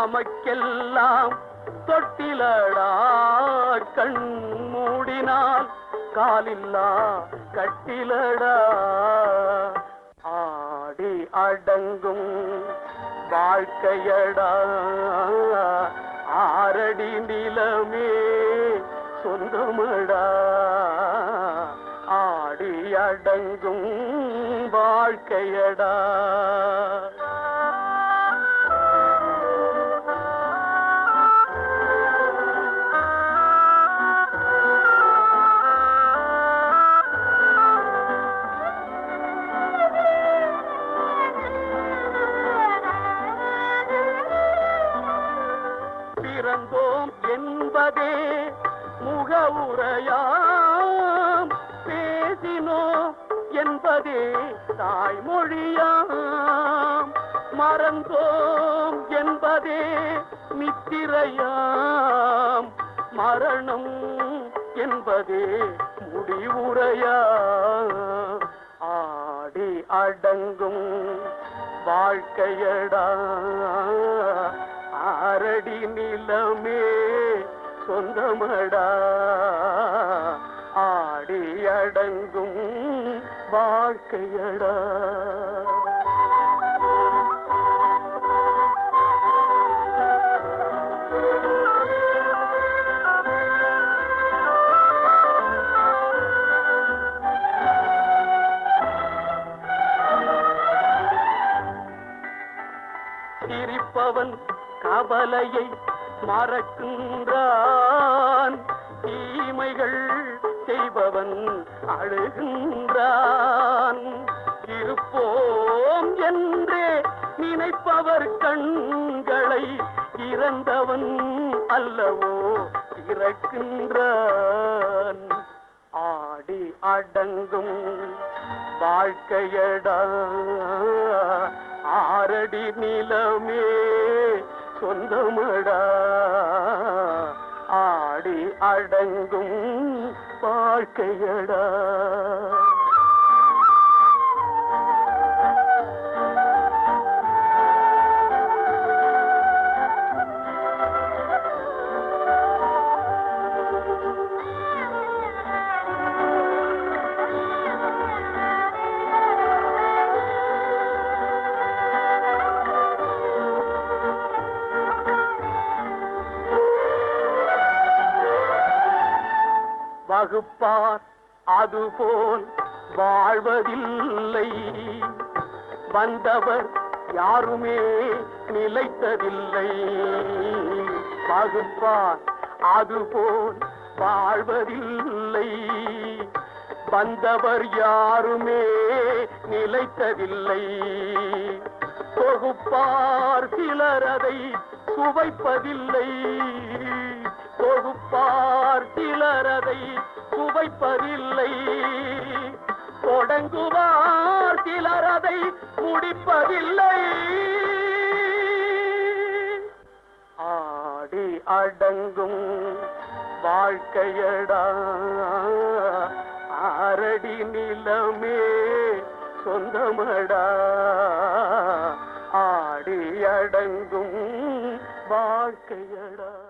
நமக்கெல்லாம் தொட்டிலடா கண் மூடினால் காலில்லா கட்டிலடா. ஆடி அடங்கும் வாழ்க்கையடா. ஆரடி நிலமே சொந்தமடா. ஆடி அடங்கும் வாழ்க்கையடா. முடிவுரையாம் மரணம் என்பதே முடிவுரையா ஆடி அடங்கும் வாழ்க்கையடா. ஆரடி நிலமே சொந்தமடா. ஆடி அடங்கும் வாழ்க்கையடா. கவலையை மறக்கின்றான். தீமைகள் செய்பவன் அழுகின்றான். இருப்போம் என்றே நினைப்பவர் கண்களை இறந்தவன் அல்லவோ இறக்கின்றான். ஆடி அடங்கும் வாழ்க்கையடா. ஆரடி நிலமே சொந்தமடா. ஆடி அடங்கும் வாழ்க்கையடா. வகுப்பார் அதுபோல் வாழ்வதில்லை. வந்தவர் யாருமே நிலைத்ததில்லை. வகுப்பார் அதுபோல் வாழ்வதில்லை. வந்தவர் யாருமே நிலைத்ததில்லை. தொகுப்பார் சிலர் அதை சுவைப்பதில்லை. தொகுப்பார் சிலர் அதை சுவைப்பதில்லை தொடங்குவார் சிலர் அதை முடிப்பதில்லை. ஆடி அடங்கும் வாழ்க்கையடா. ஆரடி நிலமே சொந்தமடா. ஆடி அடங்கும் வாழ்க்கையடா.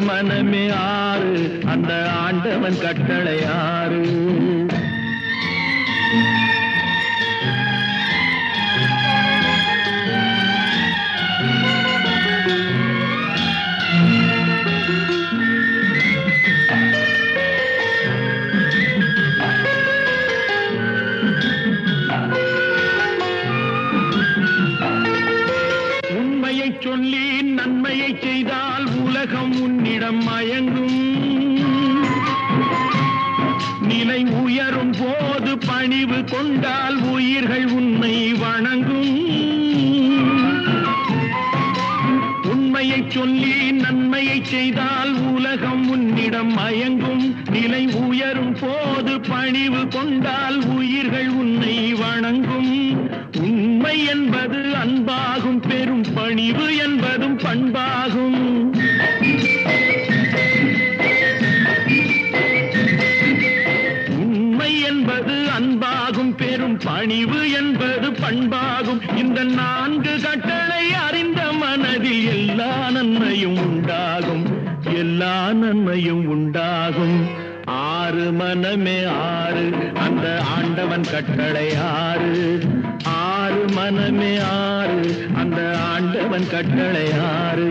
மனமே ஆறு. அந்த ஆண்டவன் கட்டளை ஆறு. நன்மையும் உண்டாகும். ஆறு மனமே ஆறு அந்த ஆண்டவன் கட்டளை ஆறு. ஆறு மனமே ஆறு அந்த ஆண்டவன் கட்டளை ஆறு.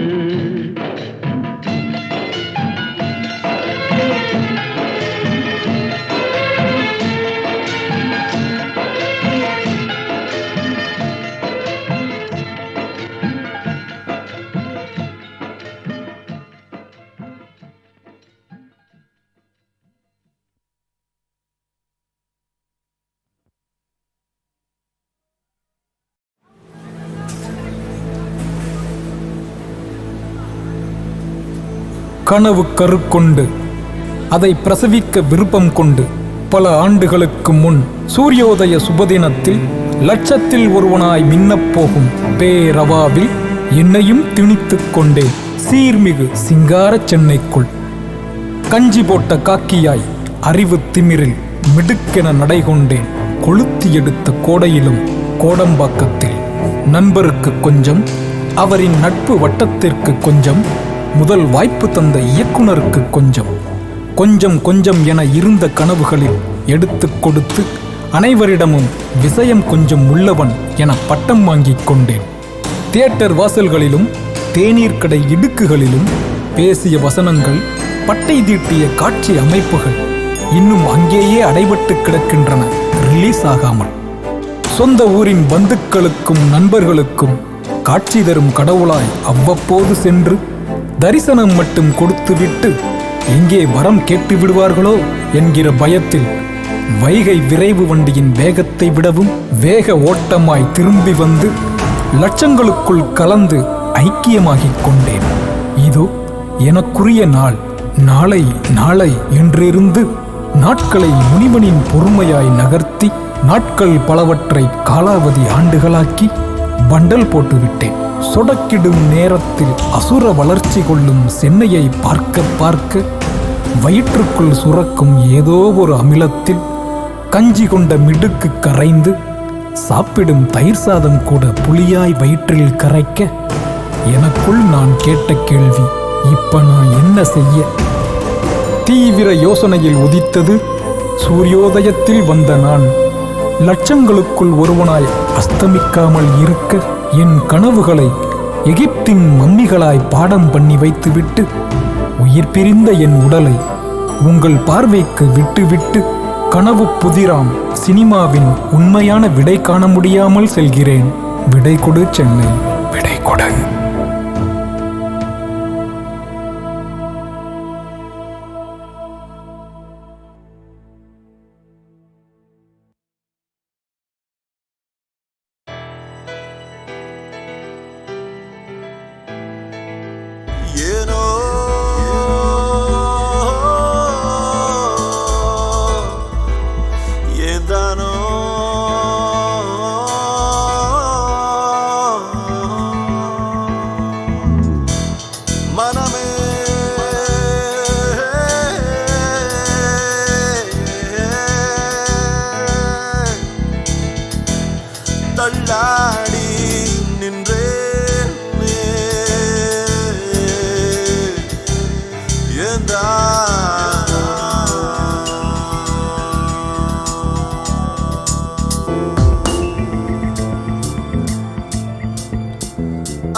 கனவு கருக்கொண்டு அதை பிரசவிக்க விருப்பம் கொண்டு பல ஆண்டுகளுக்கு முன் சூரியோதய சுபதினத்தில் லட்சத்தில் ஒருவனாய் மின்னப்போகும் பேரவாவில் என்னையும் திணித்து கொண்டேன். சீர்மிகு சிங்கார சென்னைக்குள். கஞ்சி போட்ட காக்கியாய் அறிவு திமிரில் மிடுக்கென நடைகொண்டேன். கொளுத்தி எடுத்த கோடையிலும் கோடம்பாக்கத்தில் நண்பருக்கு கொஞ்சம் அவரின் நட்பு வட்டத்திற்கு கொஞ்சம் முதல் வாய்ப்பு தந்த இயக்குனருக்கு கொஞ்சம். கொஞ்சம் கொஞ்சம் என இருந்த கனவுகளில் எடுத்துக் கொடுத்து அனைவரிடமும் விஷயம் கொஞ்சம் உள்ளவன் என பட்டம் வாங்கிக் கொண்டேன். தியேட்டர் வாசல்களிலும் தேநீர் கடை இடுக்குகளிலும் பேசிய வசனங்கள் பட்டை தீட்டிய காட்சி அமைப்புகள் இன்னும் அங்கேயே அடைபட்டு கிடக்கின்றன ரிலீஸ் ஆகாமல். சொந்த ஊரின் பந்துக்களுக்கும் நண்பர்களுக்கும் காட்சி தரும் கடவுளாய் அவ்வப்போது சென்று தரிசனம் மட்டும் கொடுத்துவிட்டு எங்கே வரம் கேட்டு விடுவார்களோ என்கிற பயத்தில் வைகை விரைவு வண்டியின் வேகத்தை விடவும் வேக ஓட்டமாய் திரும்பி வந்து லட்சங்களுக்குள் கலந்து ஐக்கியமாகிக் கொண்டேன். இதோ எனக்குரிய நாள். நாளை நாளை என்றிருந்து நாட்களை முனிவனின் பொறுமையாய் நகர்த்தி நாட்கள் பலவற்றை காலாவதி ஆண்டுகளாக்கி பண்டல் போட்டுவிட்டேன். சொடக்கிடும் நேரத்தில் அசுர வளர்ச்சி கொள்ளும் சென்னையை பார்க்க பார்க்க வயிற்றுக்குள் சுரக்கும் ஏதோ ஒரு அமிலத்தில் கஞ்சி கொண்ட மிடுக்கு கரைந்து சாப்பிடும் தயிர் சாதம் கூட புளியாய் வயிற்றில் கரைக்க எனக்குள் நான் கேட்ட கேள்வி இப்ப நான் என்ன செய்ய? தீவிர யோசனையில் உதித்தது சூரியோதயத்தில் வந்த நான். லட்சங்களுக்குள் ஒருவனாய் அஸ்தமிக்காமல் இருக்க என் கனவுகளை எகிப்தின் மம்மிகளாய் பாடம் பண்ணி வைத்துவிட்டு உயிர் பிரிந்த என் உடலை உங்கள் பார்வைக்கு விட்டுவிட்டு கனவு புதிராம் சினிமாவின் உண்மையான விடை காண முடியாமல் செல்கிறேன். விடை கொடு சென்னை. விடை கொடு. you know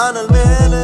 அனல் மேலே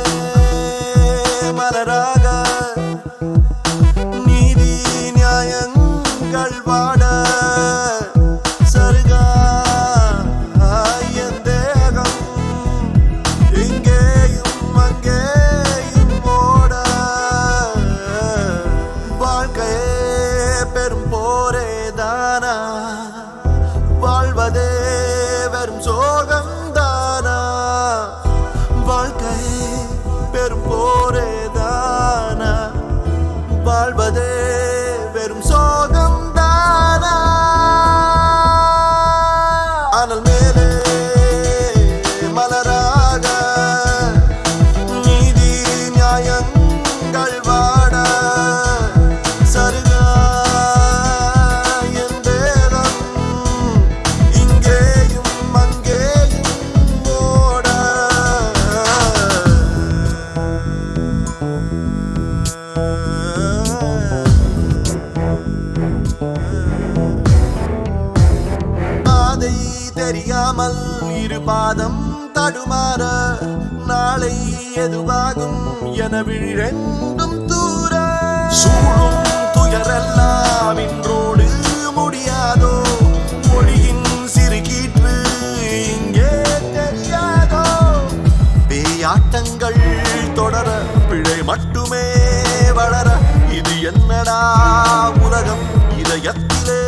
எதுவாகும் என தூர சூழும் துயரெல்லாம் இன்றோடு முடியாதோ? மொழியின் சிறுகீற்று இங்கே தெரியாதோ? பேயாட்டங்கள் தொடர பிழை மட்டுமே வளர இது என்னடா உலகம்? இதயத்திலே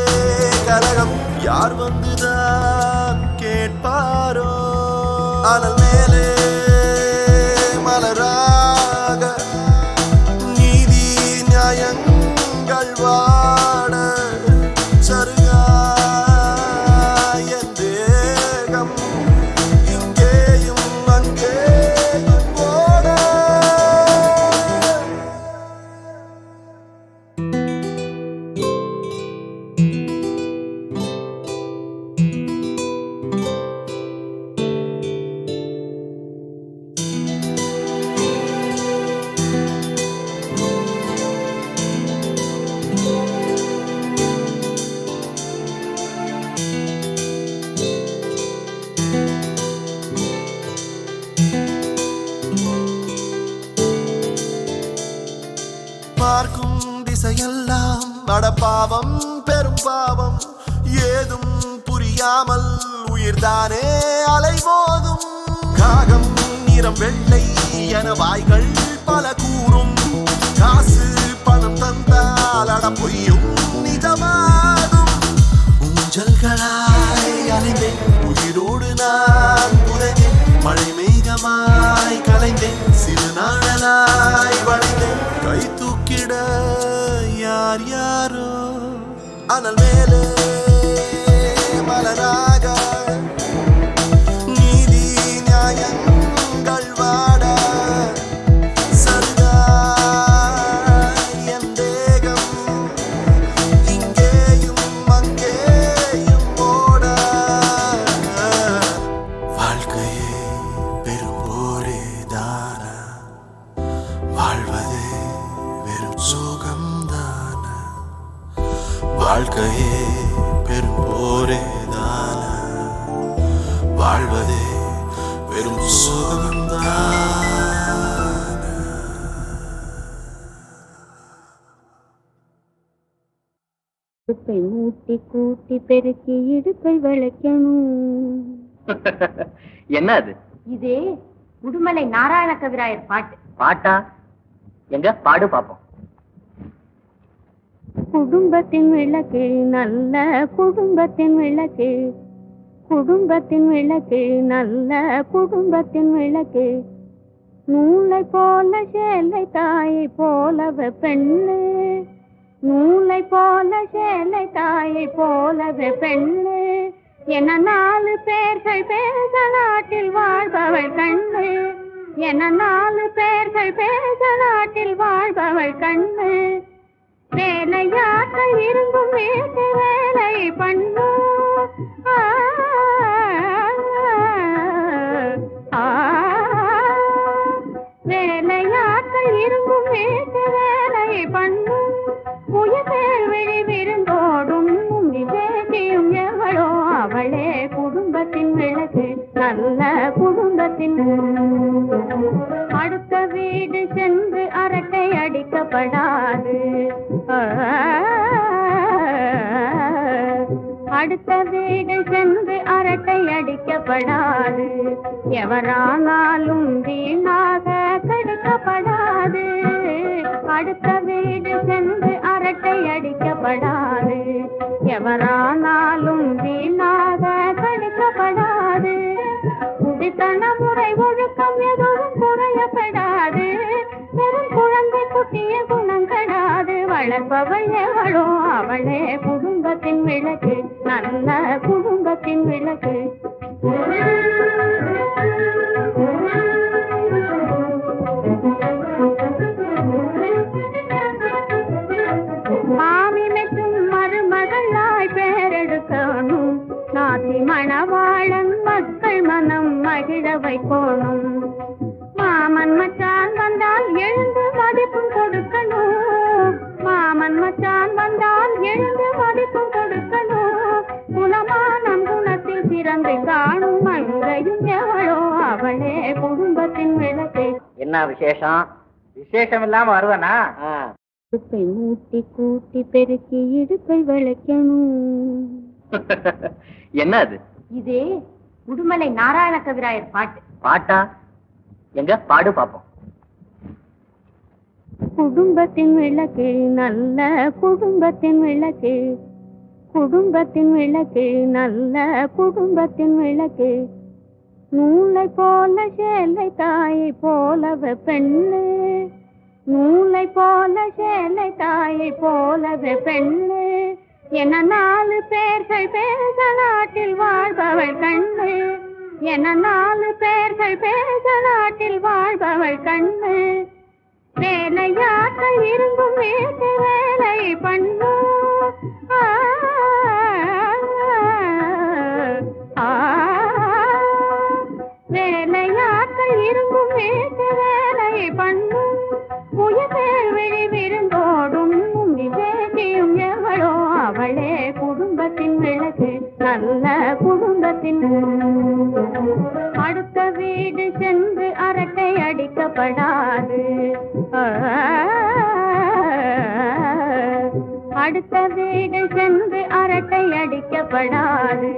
கலகம் யார் வந்துதான் கேட்பாரோ? அனல் மேலே புரியாமல் உயிர்தானே? அலைபோதும் காகம் நிறம் வெள்ளை என வாய்கள் பல கூறும். காசு பணம் தந்தால் அட பொய்யும் நிஜமாகும். ஊஞ்சல்களாய் அலைந்தேன் உயிரோடு நான் புதைந்தேன். மழை மேகமாய் கலைந்தேன் சிறு நாடலாய் வளைந்தேன். கை தூக்கிட யார் யாரோ? அனல் மேலே மலராக பெருக்கி இடுப்பை விளக்கணும். என்ன அது? இதே உடுமலை நாராயண கவிராயர் பாட்டு. பாட்டா? எங்க? பாடு பாப்போம். குடும்பத்தின் விளக்கு நல்ல குடும்பத்தின் விளக்கு. குடும்பத்தின் விளக்கு நல்ல குடும்பத்தின் விளக்கு. நூலை போல சேலை தாயை போலவ பெண்ணு. நூலை போல சேலை தாயை போலவே பெண்ணு. என நாலு பேர்கள் பேச நாட்டில் வாழ்பவள் கண்ணு. என நாலு பேர்கள் பேச நாட்டில் வாழ்பவள் கண்ணு. வேலையாக்க இருந்தும் வீட்டு வேலை பண்ணு அடிக்கப்படாது அடுத்த வீடு சென்று அரட்டை அடிக்கப்படாது. எவரானாலும் வீணாக கடிக்கப்படாது. அடுத்த வீடு சென்று அரட்டை அடிக்கப்படாது. எவரானாலும் வீணாக கடிக்கப்படாது. குடித்தன முறை ஒழுக்கம் எதுவும் தீய குணம் கடாது வளர்ப்பவள் எவளோ? அவளே குடும்பத்தின் விளக்கு நல்ல குடும்பத்தின் விளக்கு. மாமி மெச்சும் மருமகளாய் பேரெடுக்கணும். நாத்தி மணவாளன் மக்கள் மனம் மகிழ வைக்கணும். மாமன் மச்சான் வந்தால் எழுந்து மதிப்பும் கொடுக்கணும். மாமன் மச்சான் வந்தால் எழுந்து மதிப்பும் கொடுக்கணும். குலமானம் குணத்தில் சிறந்து காணும் மங்கையும் எவளோ அவளே குடும்பத்தின் விளக்கு. என்ன விசேஷம்? விசேஷம் இல்லாம வருவனா? இடுப்பை மூட்டி கூட்டி பெருக்கி இடுப்பை விளக்கணும். என்ன அது இதே உடுமலை நாராயண கவிராயர் பாட்டு. பாட்டா? எங்க? பாடு பாப்போம். குடும்பத்தின் விளக்கு நல்ல குடும்பத்தின் விளக்கு. குடும்பத்தின் விளக்கு நல்ல குடும்பத்தின் விளக்கு. நூலை போல சேலை தாயை போலவ பெண்ணு. நூலை போல சேலை தாயை போலவ பெண்ணு. என நாலு பேர்கள் பேச நாட்டில் வாழ்பவள் கண்ணு. என நாலு பேர்கள் பேச நாட்டில் வாழ்பவள் கண்ணு. வேலையாக இருக்கும் வீட்டு வேலை பண்ணு. வேலையாக இருக்கும் வீட்டு வேலை பண்ணு. உயர்வேல் விழி விருந்தோடும் விவேகியும் எவளோ அவளே குடும்பத்தின் விளக்கு. நல்ல குடும்பத்தின் அடுத்த வீடு சென்று அரட்டை அடிக்கப்படாது. அடுத்த வீடு சென்று அரட்டை அடிக்கப்படாது.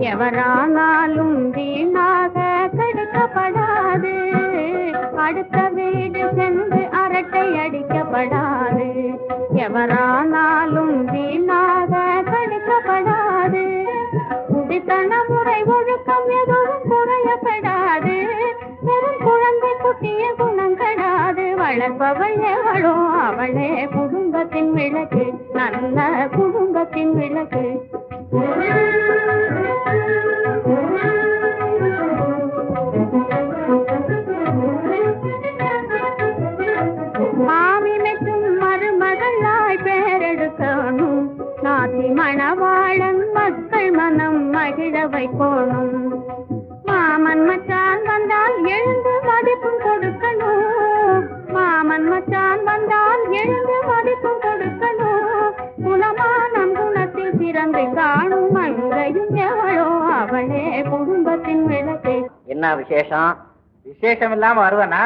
எவரானாலும் வீணாக கடுக்கப்படாது. அடுத்த வீடு சென்று அரட்டை அடிக்கப்படாது. எவரானாலும் வீணாக கடுக்கப்படாது. குடித்தன முறை ஒழுக்கம் எதுவும் குறையப்படாது. வெறும் குழந்தை குட்டிய குணங்கடாது வளர்ப்பவள் எவளோ அவளே. குடும்பத்தின் விளக்கு நல்ல குடும்பத்தின் விளக்கு. வைக்கணும் மாமன் மச்சான் வந்தால் எழுந்து மதிப்பும் கொடுக்கணும். மாமன் மச்சான் வந்தால் எழுந்து மதிப்பும் கொடுக்கணும். குணமானம் குணத்தில் சிறந்து காணும் மங்கையும் எவளோ அவளே குடும்பத்தின் விளக்கு. என்ன விசேஷம்? விசேஷம் இல்லாம வருவனா?